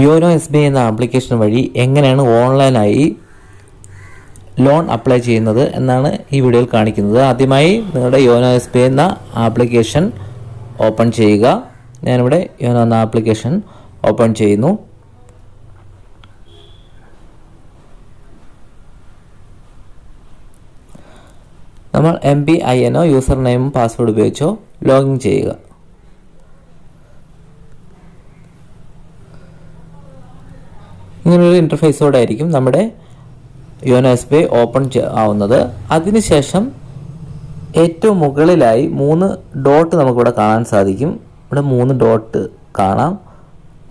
YONO S B I എന്ന application വഴി എങ്ങനെയാണ് ഓൺലൈനായി ലോൺ അപ്ലൈ ചെയ്യുന്നത് എന്നാണ് ഈ വീഡിയോയിൽ കാണിക്കുന്നത്. ആദ്യമായി നിങ്ങളുടെ യോനോ എസ് ബി ഐ എന്ന ആപ്ലിക്കേഷൻ ഓപ്പൺ ചെയ്യുക. ഞാനിവിടെ യോനോ എന്ന ആപ്ലിക്കേഷൻ ഓപ്പൺ ചെയ്യുന്നു. നമ്മൾ എം പി ഐ എന്നോ യൂസർ നെയിമും പാസ്വേഡ് ഉപയോഗിച്ചോ ലോഗിൻ ചെയ്യുക. ഇങ്ങനൊരു ഇന്റർഫേസോടെ ആയിരിക്കും നമ്മുടെ യോനോ എസ് ബി ഓപ്പൺ ആവുന്നത്. അതിനുശേഷം ഏറ്റവും മുകളിലായി മൂന്ന് ഡോട്ട് നമുക്കിവിടെ കാണാൻ സാധിക്കും. ഇവിടെ മൂന്ന് ഡോട്ട് കാണാം.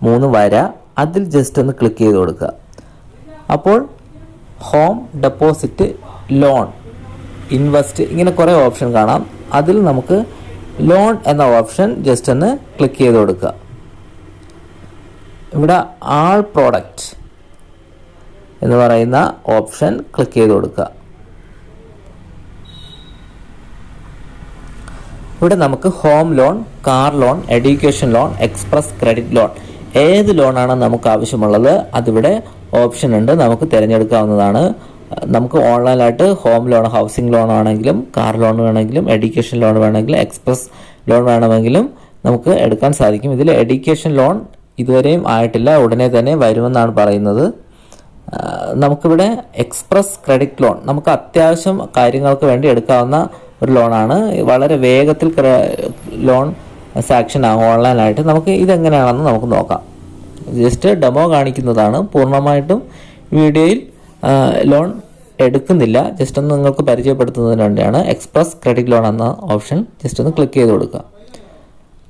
മൂന്ന് വര. അതിൽ ജസ്റ്റ് ഒന്ന് ക്ലിക്ക് ചെയ്ത് കൊടുക്കുക. അപ്പോൾ ഹോം ഡെപ്പോസിറ്റ് ലോൺ ഇൻവെസ്റ്റ് ഇങ്ങനെ കുറേ ഓപ്ഷൻ കാണാം. അതിൽ നമുക്ക് ലോൺ എന്ന ഓപ്ഷൻ ജസ്റ്റ് ഒന്ന് ക്ലിക്ക് ചെയ്ത് കൊടുക്കുക. ഇവിടെ ആൾ പ്രോഡക്റ്റ് എന്ന് പറയുന്ന ഓപ്ഷൻ ക്ലിക്ക് ചെയ്ത് കൊടുക്കുക. ഇവിടെ നമുക്ക് home loan car loan education loan express credit loan. ഏത് ലോണാണ് നമുക്ക് ആവശ്യമുള്ളത്? അതിവിടെ ഓപ്ഷൻ ഉണ്ട്. നമുക്ക് തിരഞ്ഞെടുക്കാവുന്നതാണ്. നമുക്ക് ഓൺലൈനായിട്ട് ഹോം ലോൺ ഹൗസിംഗ് ലോൺ ആണെങ്കിലും കാർ ലോൺ വേണമെങ്കിലും എഡ്യൂക്കേഷൻ ലോൺ വേണമെങ്കിലും എക്സ്പ്രസ് ലോൺ വേണമെങ്കിലും നമുക്ക് എടുക്കാൻ സാധിക്കും. ഇതിൽ എഡ്യൂക്കേഷൻ ലോൺ ഇതുവരെയും ആയിട്ടില്ല. ഉടനെ തന്നെ വരുമെന്നാണ് പറയുന്നത്. നമുക്കിവിടെ എക്സ്പ്രസ് ക്രെഡിറ്റ് ലോൺ നമുക്ക് അത്യാവശ്യം കാര്യങ്ങൾക്ക് വേണ്ടി എടുക്കാവുന്ന ഒരു ലോണാണ് വളരെ വേഗത്തിൽ ലോൺ സാക്ഷൻ ആകും ഓൺലൈനായിട്ട് നമുക്ക് ഇതെങ്ങനെയാണെന്ന് നമുക്ക് നോക്കാം. ജസ്റ്റ് ഡെമോ കാണിക്കുന്നതാണ്. പൂർണമായിട്ടും വീഡിയോയിൽ ലോൺ എടുക്കുന്നില്ല. ജസ്റ്റ് ഒന്ന് നിങ്ങൾക്ക് പരിചയപ്പെടുത്തുന്നതിന് വേണ്ടിയാണ് എക്സ്പ്രസ് ക്രെഡിറ്റ് ലോൺ എന്ന ഓപ്ഷൻ ജസ്റ്റ് ഒന്ന് ക്ലിക്ക് ചെയ്ത് കൊടുക്കുക.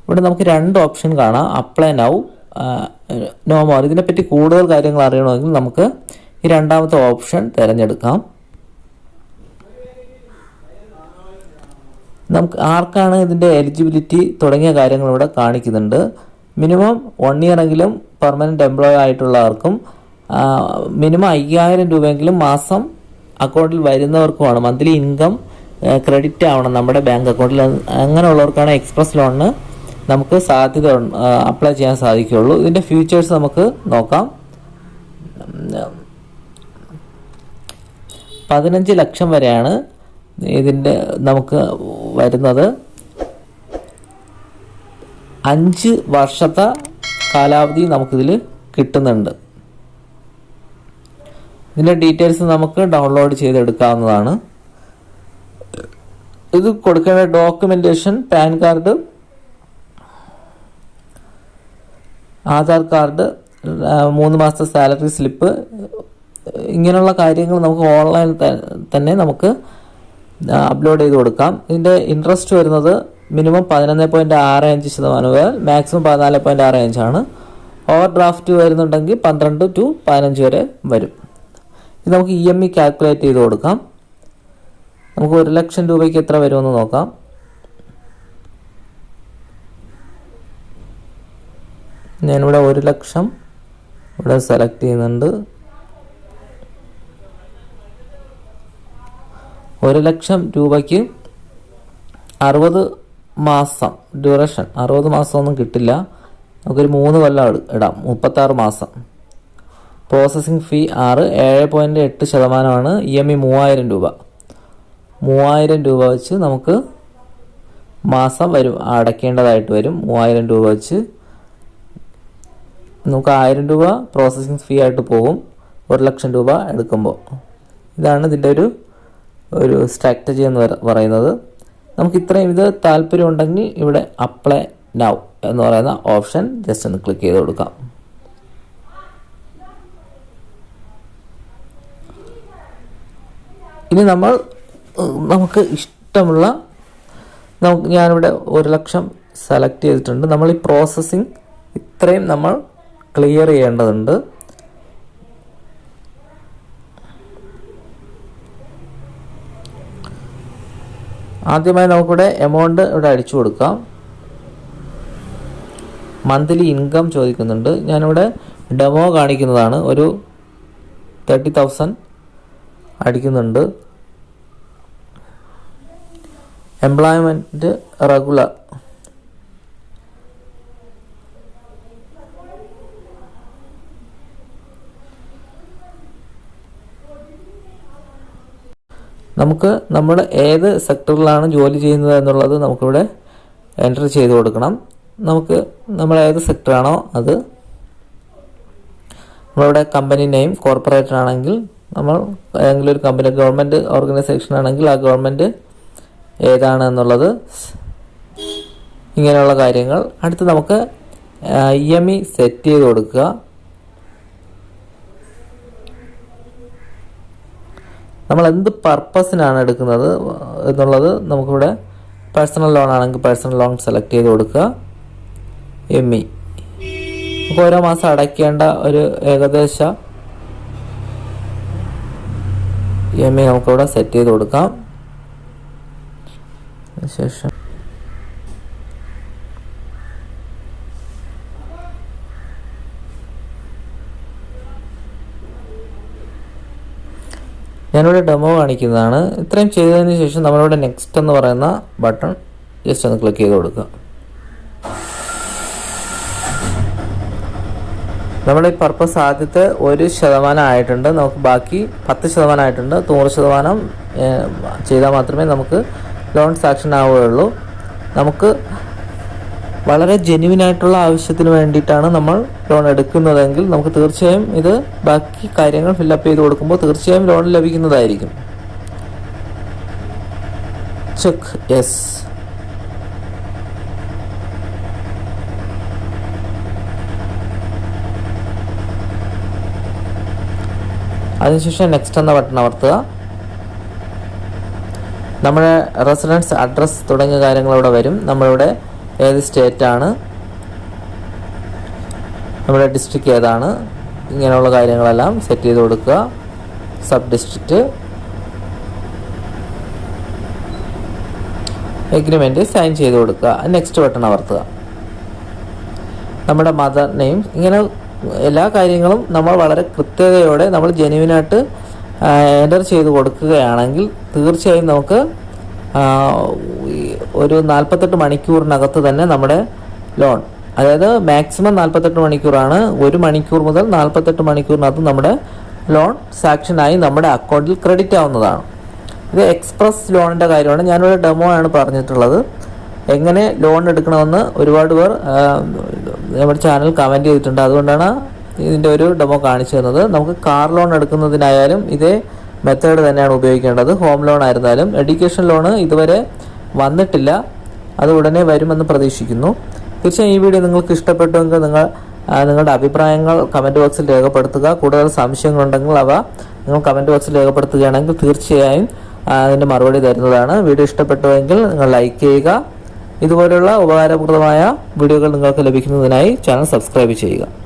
ഇവിടെ നമുക്ക് രണ്ട് ഓപ്ഷൻ കാണാം. അപ്ലൈ നൗ നോ മോർ ഇതിനെപ്പറ്റി കൂടുതൽ കാര്യങ്ങൾ അറിയണമെങ്കിൽ നമുക്ക് ഈ രണ്ടാമത്തെ ഓപ്ഷൻ തിരഞ്ഞെടുക്കാം. നമുക്ക് ആർക്കാണ് ഇതിന്റെ എലിജിബിലിറ്റി തുടങ്ങിയ കാര്യങ്ങൾ ഇവിടെ കാണിക്കുന്നുണ്ട്. മിനിമം വൺ ഇയർ എങ്കിലും പെർമനന്റ് എംപ്ലോയി ആയിട്ടുള്ളവർക്കും മിനിമം അയ്യായിരം രൂപയെങ്കിലും മാസം അക്കൗണ്ടിൽ വരുന്നവർക്കുമാണ് മന്ത്ലി ഇൻകം ക്രെഡിറ്റ് ആവണം നമ്മുടെ ബാങ്ക് അക്കൗണ്ടിൽ അങ്ങനെയുള്ളവർക്കാണ് എക്സ്പ്രസ് ലോണിന് നമുക്ക് സാധ്യത അപ്ലൈ ചെയ്യാൻ സാധിക്കുകയുള്ളൂ. ഇതിന്റെ ഫീച്ചേഴ്സ് നമുക്ക് നോക്കാം. പതിനഞ്ച് ലക്ഷം വരെയാണ് ഇതിന്റെ നമുക്ക് വരുന്നത്. അഞ്ച് വർഷത്തെ കാലാവധി നമുക്കിതിൽ കിട്ടുന്നുണ്ട്. ഇതിന്റെ ഡീറ്റെയിൽസ് നമുക്ക് ഡൗൺലോഡ് ചെയ്തെടുക്കാവുന്നതാണ്. ഇത് കൊടുക്കേണ്ട documentation PAN card Aadhaar card മൂന്ന് മാസത്തെ സാലറി സ്ലിപ്പ് ഇങ്ങനെയുള്ള കാര്യങ്ങൾ നമുക്ക് ഓൺലൈൻ തന്നെ നമുക്ക് അപ്ലോഡ് ചെയ്ത് കൊടുക്കാം. ഇതിന്റെ ഇൻട്രസ്റ്റ് വരുന്നത് മിനിമം പതിനൊന്ന് പോയിന്റ് ആറ് അഞ്ച് ശതമാനം മുതൽ മാക്സിമം പതിനാല് പോയിന്റ് ആറ് അഞ്ചാണ് ഓവർ ഡ്രാഫ്റ്റ് വരുന്നുണ്ടെങ്കിൽ പന്ത്രണ്ട് ടു പതിനഞ്ച് വരെ വരും. ഇത് നമുക്ക് ഇ എം ഇ കാൽക്കുലേറ്റ് ചെയ്ത് കൊടുക്കാം. നമുക്ക് ഒരു ലക്ഷം രൂപയ്ക്ക് എത്ര വരുമെന്ന് നോക്കാം. ഞാനിവിടെ ഒരു ലക്ഷം ഇവിടെ സെലക്ട് ചെയ്യുന്നുണ്ട്. ഒരു ലക്ഷം രൂപയ്ക്ക് അറുപത് മാസം ഡ്യൂറേഷൻ അറുപത് മാസമൊന്നും കിട്ടില്ല. നമുക്കൊരു മൂന്ന് കൊല്ലം ഇട- മുപ്പത്താറ് മാസം. പ്രോസസ്സിംഗ് ഫീ ആറ് ഏഴ് പോയിന്റ് എട്ട് ശതമാനമാണ് ഇ എം ഇ മൂവായിരം രൂപ. മൂവായിരം രൂപ വെച്ച് നമുക്ക് മാസം വരും അടയ്ക്കേണ്ടതായിട്ട് വരും. മൂവായിരം രൂപ വെച്ച് നമുക്ക് ആയിരം രൂപ പ്രോസസ്സിങ് ഫീ ആയിട്ട് പോകും. ഒരു ലക്ഷം രൂപ എടുക്കുമ്പോൾ. ഇതാണ് ഇതിന്റെ ഒരു ഒരു സ്ട്രാറ്റജി എന്ന് പറയുന്നത്. നമുക്ക് ഇത്രയും ഇത് താല്പര്യം ഉണ്ടെങ്കിൽ ഇവിടെ അപ്ലൈ നൗ എന്ന് പറയുന്ന ഓപ്ഷൻ ജസ്റ്റ് ഒന്ന് ക്ലിക്ക് ചെയ്ത് കൊടുക്കാം. ഇനി നമ്മൾ നമുക്ക് ഇഷ്ടമുള്ള നമുക്ക് ഞാനിവിടെ ഒരു ലക്ഷം സെലക്ട് ചെയ്തിട്ടുണ്ട്. നമ്മൾ ഈ പ്രോസസ്സിങ് ഇത്രയും നമ്മൾ ക്ലിയർ ചെയ്യേണ്ടതുണ്ട്. ആദ്യമായി നമുക്കിവിടെ എമൗണ്ട് ഇവിടെ അടിച്ചു കൊടുക്കാം. മന്ത്ലി ഇൻകം ചോദിക്കുന്നുണ്ട്. ഞാനിവിടെ ഡെമോ കാണിക്കുന്നതാണ്. ഒരു തേർട്ടി തൗസൻഡ് അടിക്കുന്നുണ്ട്. എംപ്ലോയ്മെന്റ് റെഗുലർ നമുക്ക് നമ്മൾ ഏത് സെക്ടറിലാണ് ജോലി ചെയ്യുന്നത് എന്നുള്ളത് നമുക്കിവിടെ എന്റർ ചെയ്ത് കൊടുക്കണം. നമുക്ക് നമ്മൾ ഏത് സെക്ടറാണോ അത് നമ്മളിവിടെ കമ്പനി നെയിം കോർപ്പറേറ്റർ ആണെങ്കിൽ നമ്മൾ ഏതെങ്കിലും ഒരു കമ്പനി ഗവൺമെന്റ് ഓർഗനൈസേഷൻ ആണെങ്കിൽ ആ ഗവൺമെന്റ് ഏതാണ് എന്നുള്ളത് ഇങ്ങനെയുള്ള കാര്യങ്ങൾ. അടുത്ത് നമുക്ക് ഇ സെറ്റ് ചെയ്ത് കൊടുക്കുക. നമ്മൾ എന്ത് പർപ്പസിനാണ് എടുക്കുന്നത് എന്നുള്ളത് നമുക്കിവിടെ പേഴ്സണൽ ലോൺ ആണെങ്കിൽ പേഴ്സണൽ ലോൺ സെലക്ട് ചെയ്ത് കൊടുക്കുക. എം ഇ നമുക്ക് ഓരോ മാസം അടയ്ക്കേണ്ട ഒരു ഏകദേശ എം ഇ നമുക്കിവിടെ സെറ്റ് ചെയ്ത് കൊടുക്കാം. ശേഷം ഞാനിവിടെ ഡെമോ കാണിക്കുന്നതാണ്. ഇത്രയും ചെയ്തതിന് ശേഷം നമ്മളിവിടെ നെക്സ്റ്റ് എന്ന് പറയുന്ന ബട്ടൺ ജസ്റ്റ് ഒന്ന് ക്ലിക്ക് ചെയ്ത് കൊടുക്കുക. നമ്മുടെ ഈ പർപ്പസ് ആദ്യത്തെ ഒരു ശതമാനം ആയിട്ടുണ്ട്. നമുക്ക് ബാക്കി പത്ത് ശതമാനം ആയിട്ടുണ്ട്. നൂറ് ശതമാനം ചെയ്താൽ മാത്രമേ നമുക്ക് ലോൺ സാക്ഷൻ ആവുകയുള്ളൂ. നമുക്ക് വളരെ ജെന്യുവിൻ ആയിട്ടുള്ള ആവശ്യത്തിന് വേണ്ടിയിട്ടാണ് നമ്മൾ ലോൺ എടുക്കുന്നതെങ്കിൽ നമുക്ക് തീർച്ചയായും ഇത് ബാക്കി കാര്യങ്ങൾ ഫില്ലപ്പ് ചെയ്ത് കൊടുക്കുമ്പോൾ തീർച്ചയായും ലോൺ ലഭിക്കുന്നതായിരിക്കും. ചെക്ക് യെസ് അതിനുശേഷം നെക്സ്റ്റ് എന്ന ബട്ടൺ അമർത്തുക. നമ്മുടെ റെസിഡൻസ് അഡ്രസ്സ് തുടങ്ങിയ കാര്യങ്ങൾ ഇവിടെ വരും. നമ്മളിവിടെ ഏത് സ്റ്റേറ്റ് ആണ് നമ്മുടെ ഡിസ്ട്രിക്റ്റ് ഏതാണ്? ഇങ്ങനെയുള്ള കാര്യങ്ങളെല്ലാം സെറ്റ് ചെയ്ത് കൊടുക്കുക. സബ് ഡിസ്ട്രിക്റ്റ് എഗ്രിമെന്റ് സൈൻ ചെയ്ത് കൊടുക്കുക. നെക്സ്റ്റ് ബട്ടൺ അമർത്തുക. നമ്മുടെ മദർ നെയിം ഇങ്ങനെ എല്ലാ കാര്യങ്ങളും നമ്മൾ വളരെ കൃത്യതയോടെ നമ്മൾ ജെനുവിനായിട്ട് എന്റർ ചെയ്ത് കൊടുക്കുകയാണെങ്കിൽ തീർച്ചയായും നമുക്ക് ഒരു നാൽപ്പത്തെട്ട് മണിക്കൂറിനകത്ത് തന്നെ നമ്മുടെ ലോൺ. അതായത് മാക്സിമം നാൽപ്പത്തെട്ട് മണിക്കൂറാണ്. ഒരു മണിക്കൂർ മുതൽ നാൽപ്പത്തെട്ട് മണിക്കൂറിനകത്ത് നമ്മുടെ ലോൺ സാക്ഷനായി നമ്മുടെ അക്കൗണ്ടിൽ ക്രെഡിറ്റ് ആവുന്നതാണ്. ഇത് എക്സ്പ്രസ് ലോണിന്റെ കാര്യമാണ്. ഞാനിവിടെ ഡെമോ ആണ് പറഞ്ഞിട്ടുള്ളത്. എങ്ങനെ ലോൺ എടുക്കണമെന്ന് ഒരുപാട് പേർ നമ്മുടെ ചാനൽ കമന്റ് ചെയ്തിട്ടുണ്ട്. അതുകൊണ്ടാണ് ഇതിന്റെ ഒരു ഡെമോ കാണിച്ചു തന്നത്. നമുക്ക് കാർ ലോൺ എടുക്കുന്നതിനായാലും ഇതേ മെത്തേഡ് തന്നെയാണ് ഉപയോഗിക്കേണ്ടത്. ഹോം ലോൺ ആയിരുന്നാലും എഡ്യൂക്കേഷൻ ലോണ് ഇതുവരെ വന്നിട്ടില്ല. അത് ഉടനെ വരുമെന്ന് പ്രതീക്ഷിക്കുന്നു. തീർച്ചയായും ഈ വീഡിയോ നിങ്ങൾക്ക് ഇഷ്ടപ്പെട്ടുവെങ്കിൽ നിങ്ങൾ നിങ്ങളുടെ അഭിപ്രായങ്ങൾ കമന്റ് ബോക്സിൽ രേഖപ്പെടുത്തുക. കൂടുതൽ സംശയങ്ങളുണ്ടെങ്കിൽ അവ നിങ്ങൾ കമന്റ് ബോക്സിൽ രേഖപ്പെടുത്തുകയാണെങ്കിൽ തീർച്ചയായും അതിന്റെ മറുപടി തരുന്നതാണ്. വീഡിയോ ഇഷ്ടപ്പെട്ടുവെങ്കിൽ നിങ്ങൾ ലൈക്ക് ചെയ്യുക. ഇതുപോലുള്ള ഉപകാരപ്രദമായ വീഡിയോകൾ നിങ്ങൾക്ക് ലഭിക്കുന്നതിനായി ചാനൽ സബ്സ്ക്രൈബ് ചെയ്യുക.